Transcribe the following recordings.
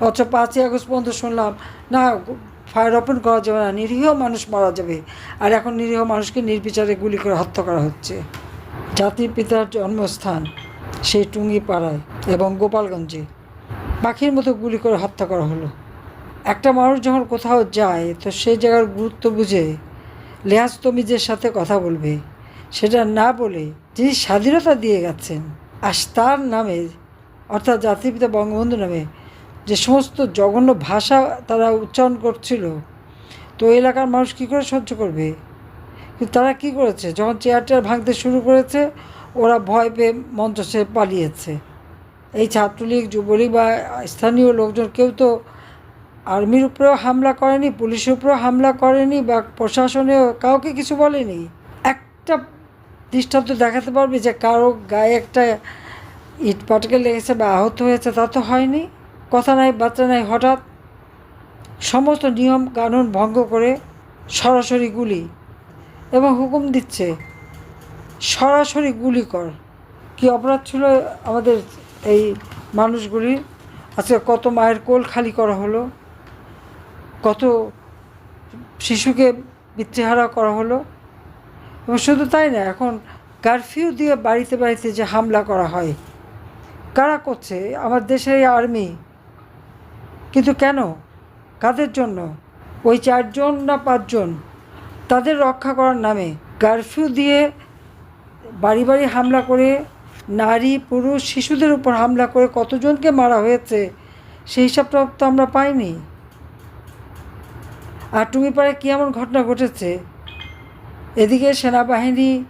অথচ পাঁচই আগস্ট পর্যন্ত শুনলাম, না, ফায়ার ওপেন করা যাবে না, নিরীহ মানুষ মারা যাবে। আর এখন নিরীহ মানুষকে নির্বিচারে গুলি করে হত্যা করা হচ্ছে। জাতির পিতার জন্মস্থান সেই টুঙ্গি পাড়ায় এবং গোপালগঞ্জে। পাখির মতো গুলি করে হত্যা করা হলো। একটা মানুষ যখন কোথাও যায়, তো সেই জায়গার গুরুত্ব বুঝে লেহাজ তমিজের সাথে কথা বলবে। সেটা না বলে যিনি স্বাধীনতা দিয়ে গেছেন আর তার নামে, অর্থাৎ জাতির পিতা বঙ্গবন্ধু নামে যে সমস্ত জঘন্য ভাষা তারা উচ্চারণ করছিল, তো এলাকার মানুষ কী করে সহ্য করবে? কিন্তু তারা কি করেছে? যখন চেয়ার ভাঙতে শুরু করেছে, ওরা ভয় পেয়ে মঞ্চ সে পালিয়েছে। এই ছাত্রলীগ, যুবলীগ বা স্থানীয় লোকজন কেউ তো আর্মির উপরেও হামলা করেনি, পুলিশের উপরেও হামলা করেনি বা প্রশাসনেও কাউকে কিছু বলেনি। একটা দৃষ্টান্ত দেখাতে পারবে যে কারও গায়ে একটা ইট পাটকে লেগেছে বা আহত হয়েছে, তা তো হয়নি। কথা নাই বাচ্চা নাই, হঠাৎ সমস্ত নিয়ম কানুন ভঙ্গ করে সরাসরি গুলি এবং হুকুম দিচ্ছে, সরাসরি গুলি কর। কি অপরাধ ছিল আমাদের এই মানুষগুলির? আজকে কত মায়ের কোল খালি করা হলো, কত শিশুকে পিতৃহারা করা হলো, এবং শুধু তাই না, এখন কারফিউ দিয়ে বাড়িতে বাড়িতে যে হামলা করা হয়, কারা করছে? আমার দেশের এই আর্মি কিন্তু কেন? কাদের জন্য? ওই চারজন না পাঁচজন? তাদের রক্ষা করার নামে কারফিউ দিয়ে বাড়ি বাড়ি হামলা করে নারী, পুরুষ, শিশুদের উপর হামলা করে কতজনকে মারা হয়েছে? সেই হিসাবটা তো আমরা পাইনি। আর টুঙ্গিপাড়ায় কী এমন ঘটনা ঘটেছে? এদিকে সেনাবাহিনী,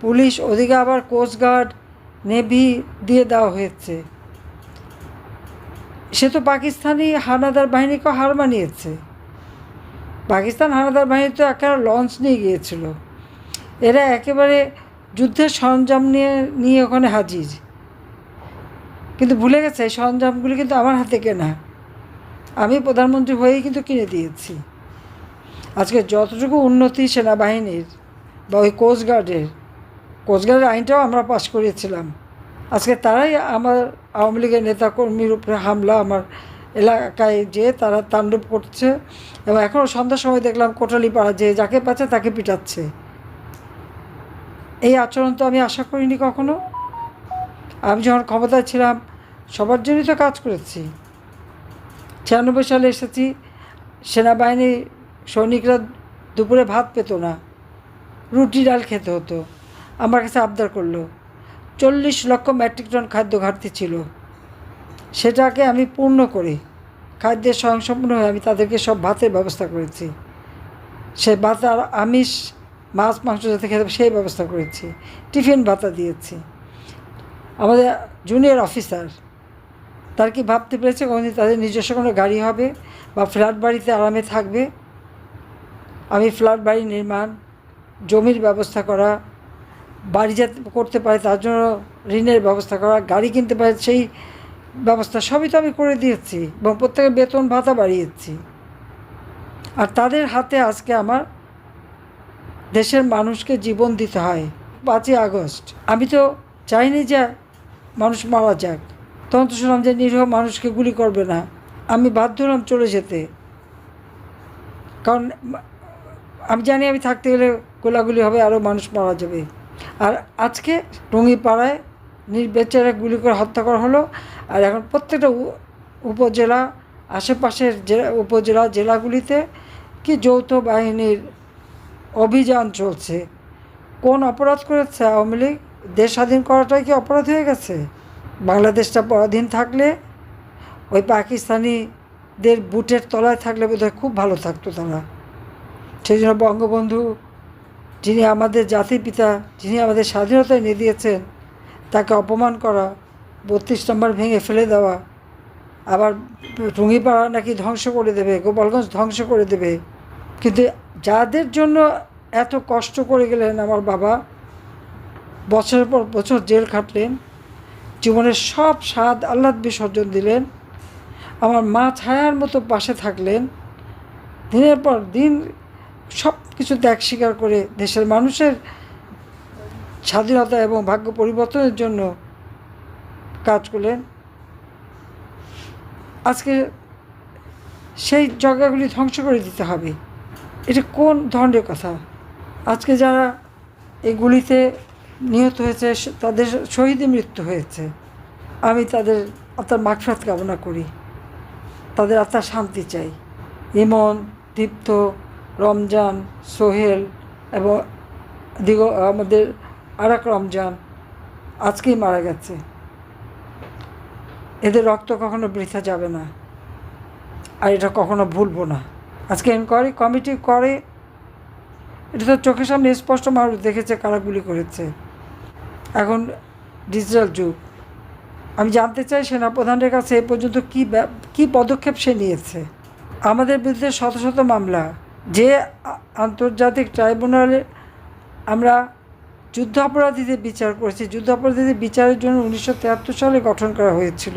পুলিশ, ওদিকে আবার কোস্টগার্ড নেভি দিয়ে দেওয়া হয়েছে। সে তো পাকিস্তানি হানাদার বাহিনীকে হার মানিয়েছে। পাকিস্তান হানাদার বাহিনী তো একটা লঞ্চ নিয়ে গিয়েছিল। এরা একেবারে যুদ্ধের সরঞ্জাম নিয়ে নিয়ে ওখানে হাজির। কিন্তু ভুলে গেছে, এই সরঞ্জামগুলি কিন্তু আমার হাতে কেনা। আমি প্রধানমন্ত্রী হয়েই কিন্তু কিনে দিয়েছি। আজকে যতটুকু উন্নতি সেনাবাহিনীর বা ওই কোস্টগার্ডের কোস্টগার্ডের আইনটাও আমরা পাশ করিয়েছিলাম আজকে তারাই আমার আওয়ামী লীগের নেতাকর্মীর উপরে হামলা আমার এলাকায় যে তারা তাণ্ডব করছে এবং এখনও সন্ধ্যার সময় দেখলাম কোটালিপাড়া যে যাকে পাচ্ছে তাকে পিটাচ্ছে। এই আচরণ তো আমি আশা করিনি কখনো। আমি যখন ক্ষমতায় ছিলাম, সবার জন্যই তো কাজ করেছি। ছিয়ানব্বই সালে এসেছি, সেনাবাহিনী সৈনিকরা দুপুরে ভাত পেতো না, রুটি, ডাল খেতে হতো। আমার কাছে আবদার করল চল্লিশ লক্ষ মেট্রিক টন খাদ্য ঘাটতি ছিল। সেটাকে আমি পূর্ণ করি। খাদ্যের স্বয়ংসম্পূর্ণ হয়ে আমি তাদেরকে সব ভাতের ব্যবস্থা করেছি। সে ভাত আর আমিষ, মাছ, মাংস যাতে খেতে সেই ব্যবস্থা করেছি। টিফিন ভাতা দিয়েছি। আমাদের জুনিয়র অফিসার, তার কি ভাবতে পেরেছে? কোনোদিন তাদের নিজস্ব কোনো গাড়ি হবে বা ফ্ল্যাট বাড়িতে আরামে থাকবে। আমি ফ্ল্যাট বাড়ি নির্মাণ, জমির ব্যবস্থা করা বাড়ি যাতে করতে পারে তার জন্য ঋণের ব্যবস্থা করা, গাড়ি কিনতে পারে সেই ব্যবস্থা সবই তো আমি করে দিয়েছি এবং প্রত্যেকের বেতন ভাতা বাড়িয়েছি। আর তাদের হাতে আজকে আমার দেশের মানুষকে জীবন দিতে হয়। পাঁচই আগস্ট। আমি তো চাইনি যে মানুষ মারা যাক। তখন তো শুনলাম যে নিরীহ মানুষকে গুলি করবে না। আমি বাধ্য হলাম চলে যেতে। কারণ, আমি জানি আমি থাকতে গেলে গোলাগুলি হবে, আরও মানুষ মারা যাবে। আর আজকে টঙ্গিপাড়ায় নির্বিচারে গুলি করে হত্যা করা হলো। আর এখন প্রত্যেকটা উপজেলা, আশেপাশের জেলা উপজেলা জেলাগুলিতে কি যৌথ বাহিনীর অভিযান চলছে? কোন অপরাধ করেছে আওয়ামী লীগ? দেশ স্বাধীন করাটাই কি অপরাধ হয়ে গেছে? বাংলাদেশটা পরাধীন থাকলে, ওই পাকিস্তানিদের বুটের তলায় থাকলে বোধহয় খুব ভালো থাকতো তারা। সেই জন্য বঙ্গবন্ধু যিনি আমাদের জাতির পিতা, যিনি আমাদের স্বাধীনতা এনে দিয়েছেন, তাকে অপমান করা, বত্রিশ নম্বর ভেঙে ফেলে দেওয়া, আবার টুঙ্গিপাড়া নাকি ধ্বংস করে দেবে, গোপালগঞ্জ ধ্বংস করে দেবে। কিন্তু যাদের জন্য এত কষ্ট করে গেলেন আমার বাবা, বছরের পর বছর জেল খাটলেন, জীবনের সব স্বাদ আহ্লাদ বিসর্জন দিলেন, আমার মা ছায়ার মতো পাশে থাকলেন, দিনের পর দিন সব কিছু ত্যাগ স্বীকার করে দেশের মানুষের স্বাধীনতা এবং ভাগ্য পরিবর্তনের জন্য কাজ করলেন। আজকে সেই জায়গাগুলি ধ্বংস করে দিতে হবে। এটা কোন ধরনের কথা? আজকে যারা এই গুলিতে নিহত হয়েছে, তাদের শহীদে মৃত্যু হয়েছে। আমি তাদের, আত্মার মাগফাত কামনা করি। তাদের আত্মার শান্তি চাই। ইমন, দীপ্ত রমজান, সোহেল এবং দিগ আমাদের আর এক রমজান আজকেই মারা গেছে। এদের রক্ত কখনো বৃথা যাবে না। আর এটা কখনো ভুলবো না। আজকে এনকোয়ারি কমিটি করে। এটা তো চোখের সামনে স্পষ্ট মানুষ দেখেছে, কারা গুলি করেছে। এখন ডিজিটাল যুগ। আমি জানতে চাই সেনাপ্রধানের কাছে এ পর্যন্ত কী কী পদক্ষেপ সে নিয়েছে? আমাদের বিরুদ্ধে শত শত মামলা। যে আন্তর্জাতিক ট্রাইব্যুনালে আমরা যুদ্ধ অপরাধীদের বিচার করেছি যুদ্ধ অপরাধীদের বিচারের জন্য উনিশশো সালে গঠন করা হয়েছিল।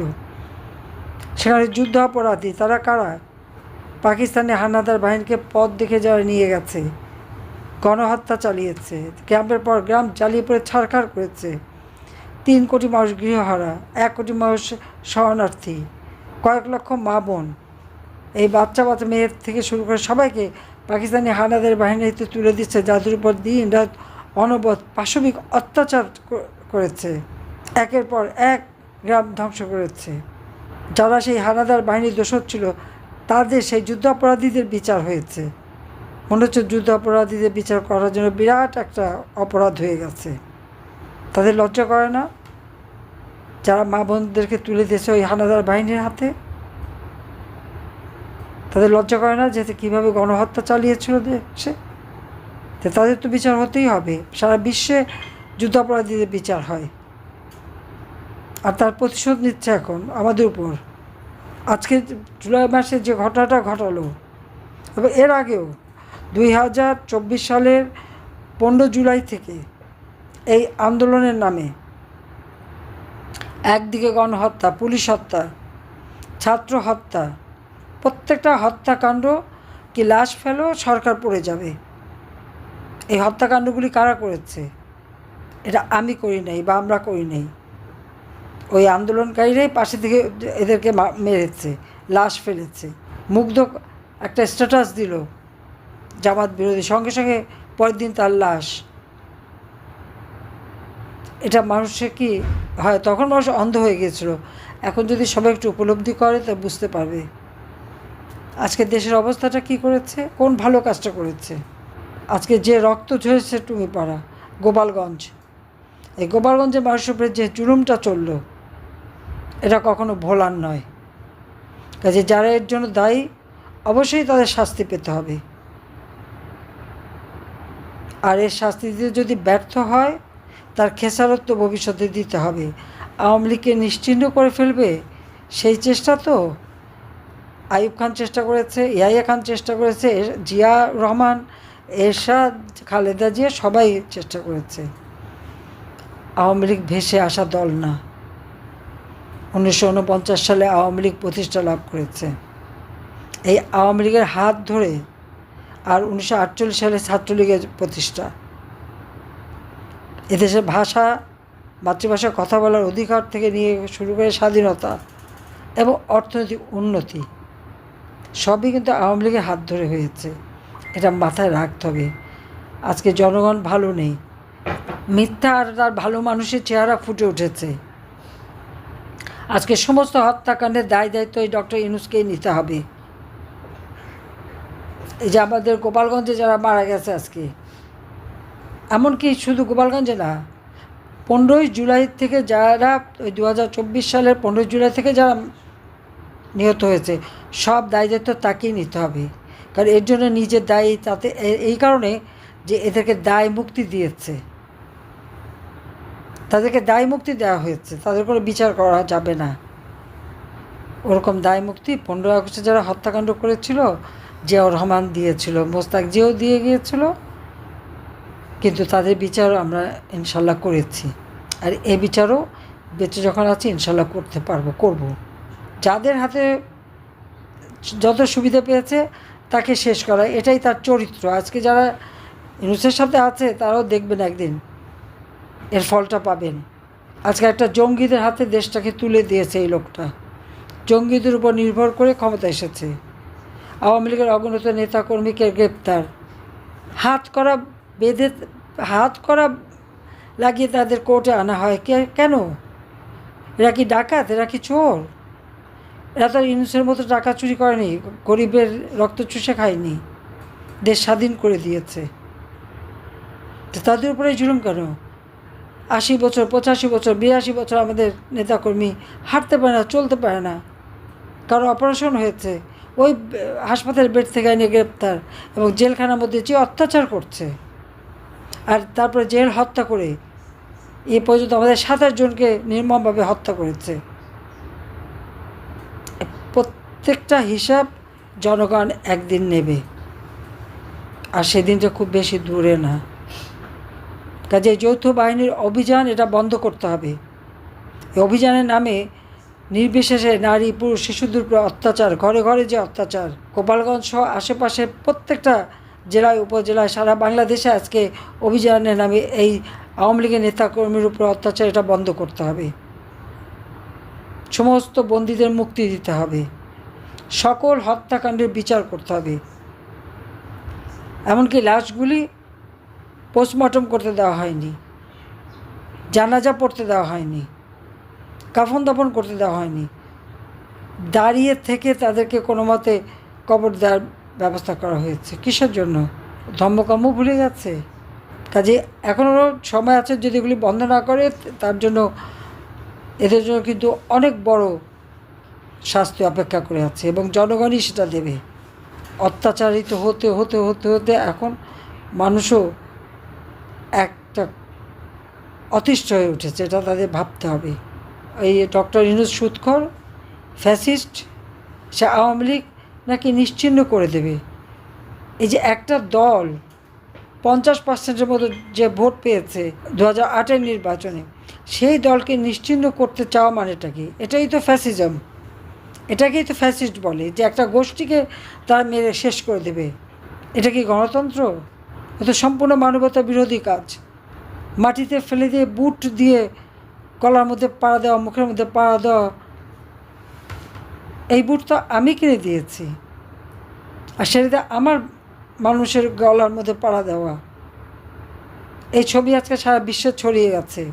সেখানে যুদ্ধ অপরাধী তারা কারা? পাকিস্তানি হানাদার বাহিনীকে পথ দেখে যারা নিয়ে গেছে, গণহত্যা চালিয়েছে, ক্যাম্পের পর গ্রাম জ্বালিয়ে পড়ে ছাড়খাড় করেছে। তিন কোটি মানুষ গৃহহারা, এক কোটি মানুষ শরণার্থী, কয়েক লক্ষ মা বোন। এই বাচ্চা বাচ্চা মেয়ের থেকে শুরু করে সবাইকে পাকিস্তানি হানাদের বাহিনীতে তুলে দিচ্ছে যাদের উপর দিন রাত অনবদ পাশবিক অত্যাচার করেছে। একের পর এক গ্রাম ধ্বংস করেছে। যারা সেই হানাদার বাহিনীর দোষর ছিল তাদের সেই যুদ্ধ অপরাধীদের বিচার হয়েছে। মনে হচ্ছে যুদ্ধ অপরাধীদের বিচার করার জন্য বিরাট একটা অপরাধ হয়ে গেছে। তাদের লজ্জা করে না? যারা মা বোনদেরকে তুলে দিয়েছে ওই হানাদার বাহিনীর হাতে? তাদের লজ্জা করে না যে কীভাবে গণহত্যা চালিয়েছিল সে? তো তাদের তো বিচার হতেই হবে। সারা বিশ্বে যুদ্ধাপরাধীদের বিচার হয়। আর তার প্রতিশোধ নিচ্ছে এখন আমাদের উপর। আজকে জুলাই মাসে যে ঘটনাটা ঘটালো তবে এর আগেও দুই হাজার চব্বিশ সালের পনেরো জুলাই থেকে এই আন্দোলনের নামে একদিকে গণহত্যা, পুলিশ হত্যা, ছাত্র হত্যা প্রত্যেকটা হত্যাকাণ্ড কি লাশ ফেলো, সরকার পড়ে যাবে। এই হত্যাকাণ্ডগুলি কারা করেছে? এটা আমি করি নাই বা আমরা করি নাই। ওই আন্দোলনকারীরাই পাশে থেকে এদেরকে মেরেছে, লাশ ফেলেছে। মুগ্ধ একটা স্ট্যাটাস দিল জামাত বিরোধী। সঙ্গে সঙ্গে পরের দিন তার লাশ। এটা মানুষে কি হয়? তখন মানুষ অন্ধ হয়ে গিয়েছিল। এখন যদি সবাই একটু উপলব্ধি করে, তা বুঝতে পারবে। আজকে দেশের অবস্থাটা কি করেছে? কোন ভালো কাজটা করেছে? আজকে যে রক্ত ঝরেছে টুমিপাড়া, গোপালগঞ্জ। এই গোপালগঞ্জের মানুষের উপরে যে জুলুমটা চলল, এটা কখনো ভোলার নয়। কাজে যারা এর জন্য দায়ী, অবশ্যই তাদের শাস্তি পেতে হবে। আর এর শাস্তি দিতে যদি ব্যর্থ হয়, তার খেসারত তো ভবিষ্যতে দিতে হবে। আওয়ামী লীগকে নিশ্চিহ্ন করে ফেলবে, সেই চেষ্টা তো আইয়ুব খান চেষ্টা করেছে ইয়াইয়া খান চেষ্টা করেছে জিয়া রহমান, এরশাদ, খালেদা জিয়া সবাই চেষ্টা করেছে। আওয়ামী লীগ ভেসে আসা দল না। উনিশশো উনপঞ্চাশ সালে আওয়ামী লীগ প্রতিষ্ঠা লাভ করেছে। এই আওয়ামী লীগের হাত ধরে আর উনিশশো আটচল্লিশ সালে ছাত্রলীগের প্রতিষ্ঠা। এদেশের ভাষা মাতৃভাষায় কথা বলার অধিকার থেকে নিয়ে শুরু করে স্বাধীনতা এবং অর্থনৈতিক উন্নতি। সবই কিন্তু আওয়ামী লীগের হাত ধরে হয়েছে। এটা মাথায় রাখতে হবে। আজকে জনগণ ভালো নেই। মিথ্যা আর তার ভালো মানুষের চেহারা ফুটে উঠেছে। আজকে সমস্ত হত্যাকাণ্ডের দায় দায়িত্ব এই ডক্টর ইনুসকেই নিতে হবে। এই যে আমাদের গোপালগঞ্জে যারা মারা গেছে আজকে, এমনকি শুধু গোপালগঞ্জে না, পনেরোই জুলাই থেকে যারা, ওই দু হাজার চব্বিশ সালের পনেরোই জুলাই থেকে যারা নিহত হয়েছে। সব দায় দায়িত্ব তাকেই নিতে হবে। কারণ এর জন্য নিজের দায়ী তাতে এই কারণে যে এদেরকে দায় মুক্তি দিয়েছে। তাদেরকে দায় মুক্তি দেওয়া হয়েছে। তাদের কোনো বিচার করা যাবে না। ওরকম দায় মুক্তি পনেরো আগস্টে যারা হত্যাকাণ্ড করেছিল, জিয়াউর রহমান দিয়েছিল, মোস্তাক জিয়াও দিয়ে গিয়েছিল। কিন্তু তাদের বিচার আমরা ইনশাল্লাহ করেছি। আর এ বিচারও বেঁচে যখন আছি, ইনশাল্লাহ করতে পারব, করব। যাদের হাতে যত সুবিধা পেয়েছে, তাকে শেষ করা, এটাই তার চরিত্র। আজকে যারা ইউনুসের সাথে আছে, তারাও দেখবেন একদিন, এর ফলটা পাবেন। আজকে একটা জঙ্গিদের হাতে দেশটাকে তুলে দিয়েছে এই লোকটা। জঙ্গিদের উপর নির্ভর করে ক্ষমতা এসেছে। আওয়ামী লীগের অগণিত নেতাকর্মীকে গ্রেপ্তার। হাত করা বেঁধে, হাত করা লাগিয়ে তাদের কোর্টে আনা হয়। কেন? এরা কি ডাকাত? এরা কি চোর? এরা তো ইউনুসের মতো টাকা চুরি করেনি, গরিবের রক্ত চুষে খায়নি, দেশ স্বাধীন করে দিয়েছে। তো তাদের উপরে জুলুম কেন? আশি বছর, পঁচাশি বছর, বিরাশি বছর আমাদের নেতাকর্মী হাঁটতে পারে না, চলতে পারে না। কারও অপারেশন হয়েছে, ওই হাসপাতালের বেড থেকে এনে গ্রেপ্তার এবং জেলখানার মধ্যে যে অত্যাচার করছে, আর তারপরে জেল হত্যা করে, এ পর্যন্ত আমাদের সাতাশ জনকে নির্মমভাবে হত্যা করেছে। প্রত্যেকটা হিসাব জনগণ একদিন নেবে। আর সেদিনটা খুব বেশি দূরে না। কাজে যৌথ বাহিনীর অভিযান এটা বন্ধ করতে হবে। এই অভিযানের নামে নির্বিশেষে নারী, পুরুষ, শিশুদের উপর অত্যাচার, ঘরে ঘরে যে অত্যাচার, গোপালগঞ্জ সহ আশেপাশের প্রত্যেকটা জেলায়, উপজেলায়, সারা বাংলাদেশে আজকে অভিযানের নামে এই আওয়ামী লীগের নেতাকর্মীর উপর অত্যাচার এটা বন্ধ করতে হবে। সমস্ত বন্দীদের মুক্তি দিতে হবে। সকল হত্যাকাণ্ডের বিচার করতে হবে। এমনকি লাশগুলি পোস্টমর্টম করতে দেওয়া হয়নি, জানাজা পড়তে দেওয়া হয়নি, কাফন দাফন করতে দেওয়া হয়নি। দাঁড়িয়ে থেকে তাদেরকে কোনো মতে কবর দেওয়ার ব্যবস্থা করা হয়েছে। কিসের জন্য? ধর্মকর্ম ভুলে যাচ্ছে? কাজে এখনও সময় আছে যদি এগুলি বন্ধ না করে, তার জন্য এদের জন্য কিন্তু অনেক বড় শাস্তি অপেক্ষা করে আছে এবং জনগণই সেটা দেবে। অত্যাচারিত হতে হতে হতে হতে এখন মানুষও একটা অতিষ্ঠ হয়ে উঠেছে, এটা তাদের ভাবতে হবে। এই ডক্টর ইনুস সুৎখর, ফ্যাসিস্ট, সে আওয়ামী লীগ নাকি নিশ্চিহ্ন করে দেবে। এই যে একটা দল পঞ্চাশ পার্সেন্টের মতো যে ভোট পেয়েছে দু হাজার নির্বাচনে, সেই দলকে নিশ্চিহ্ন করতে চাওয়া মানেটা কি? এটাই তো ফ্যাসিজম। এটাকেই তো ফ্যাসিস্ট বলে যে একটা গোষ্ঠীকে তারা মেরে শেষ করে দেবে। এটা কি গণতন্ত্র? এ তো সম্পূর্ণ মানবতা বিরোধী কাজ। মাটিতে ফেলে দিয়ে বুট দিয়ে গলার মধ্যে পাড়া দেওয়া, মুখের মধ্যে পাড়া দেওয়া, এই বুট তো আমি কিনে দিয়েছি। আর সেটাতে আমার মানুষের গলার মধ্যে পাড়া দেওয়া। এই ছবি আজকে সারা বিশ্বে ছড়িয়ে গেছে।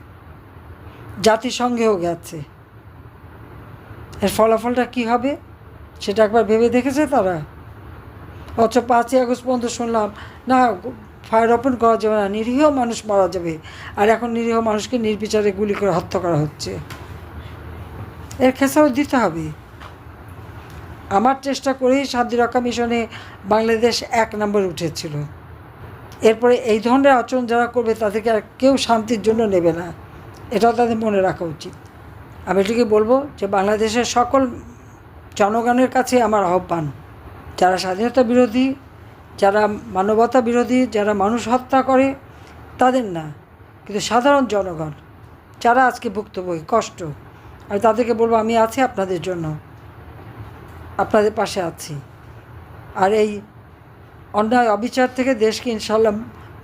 জাতিসংঘেও গেছে। এর ফলাফলটা কি হবে, সেটা একবার ভেবে দেখেছে তারা? অথচ পাঁচই আগস্ট পর্যন্ত শুনলাম, না, ফায়ার ওপেন করা যাবে না, নিরীহ মানুষ মারা যাবে। আর এখন নিরীহ মানুষকে নির্বিচারে গুলি করে হত্যা করা হচ্ছে। এর খেসারত দিতে হবে। আমার চেষ্টা করেই শান্তি রক্ষা মিশনে বাংলাদেশ এক নম্বরে উঠেছিল। এরপরে এই ধরনের আচরণ যারা করবে, তাদেরকে আর কেউ শান্তির জন্য নেবে না। এটাও তাদের মনে রাখা উচিত। আমি এটিকে বলব যে বাংলাদেশের সকল জনগণের কাছে আমার আহ্বান, যারা স্বাধীনতা বিরোধী, যারা মানবতা বিরোধী, যারা মানুষ হত্যা করে, তাদের না, কিন্তু সাধারণ জনগণ, যারা আজকে ভুক্তভোগী, কষ্ট, আমি তাদেরকে বলব আমি আছি আপনাদের জন্য, আপনাদের পাশে আছি। আর এই অন্যায়, অবিচার থেকে দেশকে ইনশাল্লাহ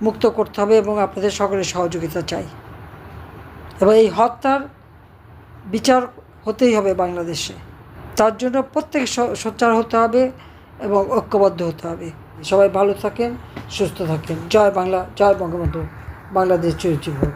মুক্ত করতে হবে এবং আপনাদের সকলের সহযোগিতা চাই। এবং এই হত্যার বিচার হতেই হবে বাংলাদেশে। তার জন্য প্রত্যেক সোচ্চার হতে হবে এবং ঐক্যবদ্ধ হতে হবে। সবাই ভালো থাকেন, সুস্থ থাকেন। জয় বাংলা, জয় বঙ্গবন্ধু। বাংলাদেশ চিরজীবন